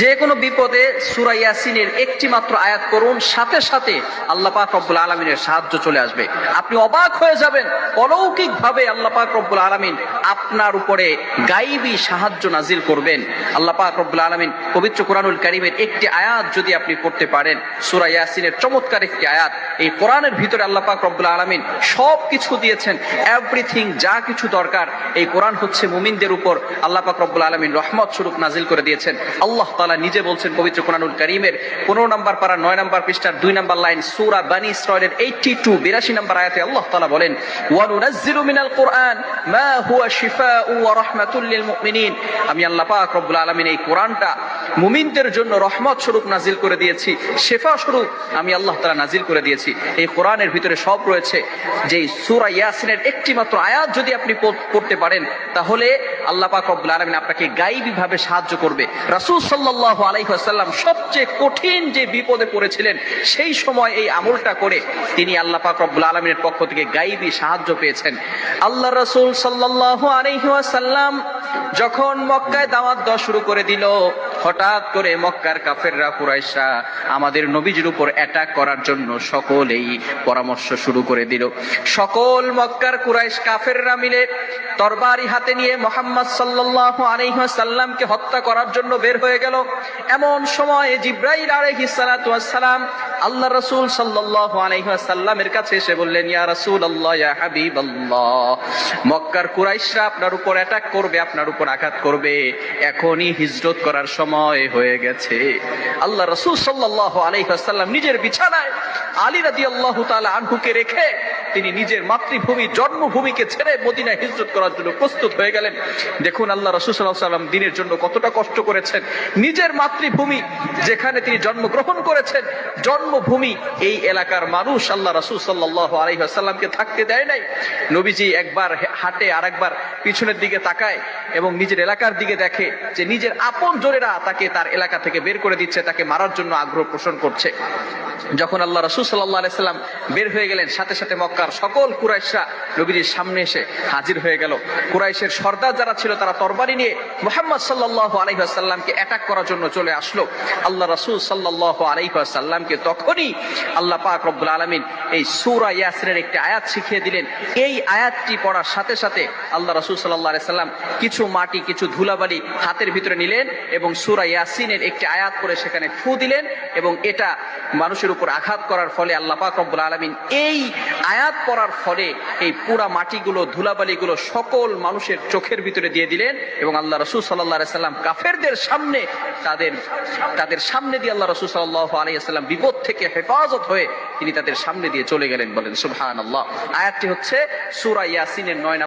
যে কোনো বিপদে সুরা ইয়াসিনের একটি মাত্র আয়াত করুন সাথে সাথে আল্লাহ পাক রব্বুল আলমিনের সাহায্য চলে আসবে। আপনি অবাক হয়ে যাবেন অলৌকিক ভাবে আল্লাহ পাক রব্বুল আলমিন আপনার উপরে গাইবী সাহায্য নাজিল করবেন। আল্লাহ পাক রব্বুল আলমিন পবিত্র কোরআনুল কারিমের একটি আয়াত যদি আপনি পড়তে পারেন, সুরা ইয়াসিনের চমৎকার একটি আয়াত, এই কোরআনের ভিতরে আল্লাহ পাক রব্বুল আলমিন সব কিছু দিয়েছেন এভরিথিং যা কিছু দরকার, এই কোরআন হচ্ছে মুমিনদের উপর আল্লাহ পাক রব্বুল আলমিন রহমত স্বরূপ নাজিল করে দিয়েছেন। আল্লাহ তালা নিজে বলছেন পবিত্র কোরআনুল করিমের পনেরো নম্বর পারা, নয় নম্বর পৃষ্ঠার দুই নম্বর লাইন, সুরা বানি ইসরায়েলের এইটি টু বিরাশি নম্বর আয়াতে আল্লাহ তালা বলেন, ওয়ানুনাজ্জিলু মিনাল কোরআন, মা হুয়া শিফাউ ওয়া রাহমাতুল লিল মুমিনিন। আমি আল্লাহ পাক রব্বুল আলামিন এই কোরআনটা মুমিনদের জন্য রহমত স্বরূপ নাজিল করে দিয়েছি, শেফা স্বরূপ আমি আল্লাহ তাআলা নাজিল করে দিয়েছি। এই কোরআনের ভিতরে সব রয়েছে যে সূরা ইয়াসিনের একটি মাত্র আয়াত যদি আপনি পড়- পড়তে পারেন, তাহলে আল্লাহ পাক রব্বুল আলামিন আপনাকে গাইবী ভাবে সাহায্য করবে। রাসূল সাল্লাল্লাহু আলাইহি ওয়াসাল্লাম সবচেয়ে কঠিন যে বিপদে পড়েছিলেন, সেই সময় এই আমলটা করে তিনি আল্লাহ পাক রব্বুল আলামিনের পক্ষ থেকে গাইবী সাহায্য পেয়েছেন। আল্লাহ রাসূল সাল্লাল্লাহু আলাইহি যখন মক্কায় দাওয়াত দেওয়া শুরু করে দিল হঠাৎ করে মক্কার কাফেররা কুরাইশা আমাদের নবীজির উপর অ্যাটাক করার জন্য সকলেই পরামর্শ শুরু করে দিল। সকল মক্কার কুরাইশ কাফেররা মিলে তরবারি হাতে নিয়ে মোহাম্মদ আলাইহি সাল্লামকে হত্যা করার জন্য বের হয়ে গেল। এমন সময় জিব্রাইল আলাইহিস সালাতু ওয়াস সালাম আল্লাহ রসুল সাল্লাহ আলাইহি সাল্লামের কাছে এসে বললেন, ইয়া রসুল আল্লাহ ইয়া হাবিবাল্লাহ, মক্কার কুরাইশরা আপনার উপর অ্যাটাক করবে, আপনার উপর আঘাত করবে। এখনই হিজরত করার সময় হয়ে গেছে। আল্লাহ রসুল সাল্লাহ আলাইহি সাল্লাম নিজের বিছানায় আলী রাদি আল্লাহ তালা আনহুকে রেখে তিনি নিজের মাতৃভূমি, জন্মভূমিকে ছেড়ে মদিনায় হিজরত করার জন্য প্রস্তুত হয়ে গেলেন। দেখুন আল্লাহ রসুল সাল্লাহ সাল্লাম দিনের জন্য কতটা কষ্ট করেছেন। নিজের মাতৃভূমি যেখানে তিনি জন্মগ্রহণ করেছেন, জন্মভূমি এই এলাকার মানুষ আল্লাহ রসুল সাল্লাহ আলহিহাসাল্লামকে থাকতে দেয় নাই। নবীজি একবার হাটে আর একবার পিছনের দিকে তাকায় এবং নিজের এলাকার দিকে দেখে যে নিজের আপন জোরেরা তাকে তার এলাকা থেকে বের করে দিচ্ছে, তাকে মারার জন্য আগ্রহ পোষণ করছে। যখন আল্লাহ রসুল সাল্লাহ সাল্লাম বের হয়ে গেলেন, সাথে সাথে মক্কার সকল কুরাইশরা নবীজির সামনে এসে হাজির হয়ে গেল। কুরাইশের সর্দার যারা ছিল, তারা তরবারি নিয়ে মোহাম্মদ সাল্লাহ আলহিহাসাল্লামকে অ্যাটাক করার জন্য চলে আসলো। আল্লাহ রসুল সাল্লাহ আলহিহাসাল্লামকে তখনই আল্লাহ পাক রব্বুল আলমিন এই সুরা ইয়াসরের একটি আয়াত শিখিয়ে দিলেন। এই আয়াতটি পড়ার সাথে সাথে আল্লাহ রসুল সাল্লাহ সাল্লাম কিছু মাটি, কিছু ধুলাবালি হাতের ভিতরে নিলেন এবং সুরা ইয়াসিনের একটি আয়াত করে সেখানে ফু দিলেন এবং এটা মানুষের উপর আঘাত করার ফলে আল্লাহ পাক রব্বুল আলমিন এই আয়াত পড়ার ফলে এই পুরা মাটিগুলো, ধুলাবালিগুলো সকল মানুষের চোখের ভিতরে দিয়ে দিলেন এবং আল্লাহ রসুল সাল্লাহ সাল্লাম কাফেরদের সামনে তাদের তাদের সামনে দিয়ে আল্লাহ রসুল সাল্লাহ আলাইসাল্লাম বিপদ থেকে হেফাজত হয়ে তিনি তাদের সামনে দিয়ে চলে গেলেন বলেন সুবহান আল্লাহ আয়াতটি হচ্ছে সুরা ইয়াসিনের নয়